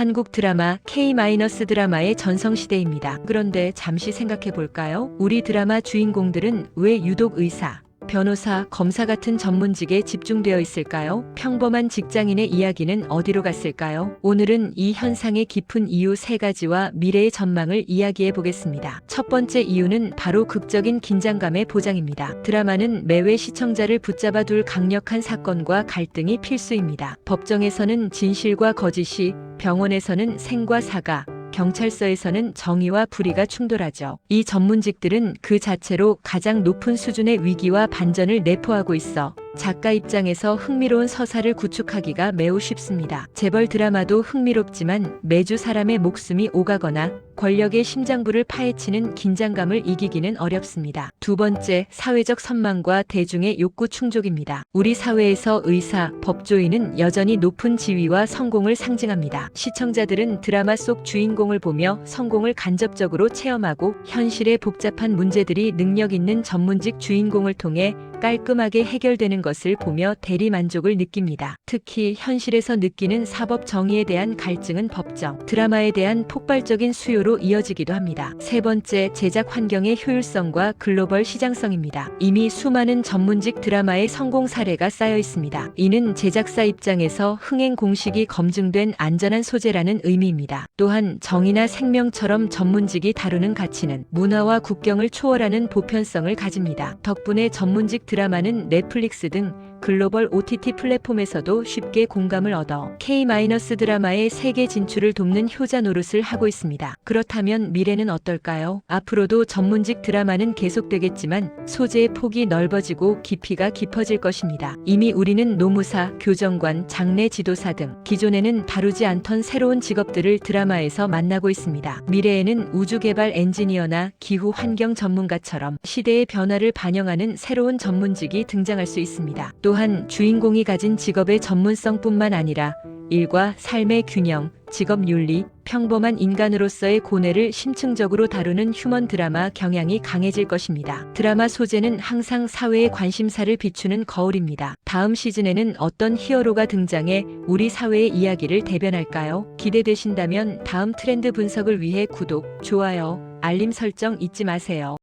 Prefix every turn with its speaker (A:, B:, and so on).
A: 한국 드라마 K- 드라마의 전성시대입니다. 그런데 잠시 생각해 볼까요? 우리 드라마 주인공들은 왜 유독 의사, 변호사, 검사 같은 전문직에 집중되어 있을까요? 평범한 직장인의 이야기는 어디로 갔을까요? 오늘은 이 현상의 깊은 이유 세 가지와 미래의 전망을 이야기해 보겠습니다. 첫 번째 이유는 바로 극적인 긴장감의 보장입니다. 드라마는 매회 시청자를 붙잡아 둘 강력한 사건과 갈등이 필수입니다. 법정에서는 진실과 거짓이, 병원에서는 생과 사가, 경찰서에서는 정의와 불의가 충돌하죠. 이 전문직들은 그 자체로 가장 높은 수준의 위기와 반전을 내포하고 있어 작가 입장에서 흥미로운 서사를 구축하기가 매우 쉽습니다. 재벌 드라마도 흥미롭지만 매주 사람의 목숨이 오가거나 권력의 심장부를 파헤치는 긴장감을 이기기는 어렵습니다. 두 번째, 사회적 선망과 대중의 욕구 충족입니다. 우리 사회에서 의사, 법조인은 여전히 높은 지위와 성공을 상징합니다. 시청자들은 드라마 속 주인공을 보며 성공을 간접적으로 체험하고 현실의 복잡한 문제들이 능력 있는 전문직 주인공을 통해 깔끔하게 해결되는 것을 보며 대리 만족을 느낍니다. 특히 현실에서 느끼는 사법 정의에 대한 갈증은 법정, 드라마에 대한 폭발적인 수요로 이어지기도 합니다. 세 번째, 제작 환경의 효율성과 글로벌 시장성입니다. 이미 수많은 전문직 드라마의 성공 사례가 쌓여 있습니다. 이는 제작사 입장에서 흥행 공식이 검증된 안전한 소재라는 의미입니다. 또한 정의나 생명처럼 전문직이 다루는 가치는 문화와 국경을 초월하는 보편성을 가집니다. 덕분에 전문직 드라마는 넷플릭스 등 글로벌 OTT 플랫폼에서도 쉽게 공감을 얻어 K- 드라마의 세계 진출을 돕는 효자 노릇을 하고 있습니다. 그렇다면 미래는 어떨까요? 앞으로도 전문직 드라마는 계속되겠지만 소재의 폭이 넓어지고 깊이가 깊어질 것입니다. 이미 우리는 노무사, 교정관, 장례 지도사 등 기존에는 다루지 않던 새로운 직업들을 드라마에서 만나고 있습니다. 미래에는 우주개발 엔지니어나 기후 환경 전문가처럼 시대의 변화를 반영하는 새로운 전문직이 등장할 수 있습니다. 또한 주인공이 가진 직업의 전문성뿐만 아니라 일과 삶의 균형, 직업 윤리, 평범한 인간으로서의 고뇌를 심층적으로 다루는 휴먼 드라마 경향이 강해질 것입니다. 드라마 소재는 항상 사회의 관심사를 비추는 거울입니다. 다음 시즌에는 어떤 히어로가 등장해 우리 사회의 이야기를 대변할까요? 기대되신다면 다음 트렌드 분석을 위해 구독, 좋아요, 알림 설정 잊지 마세요.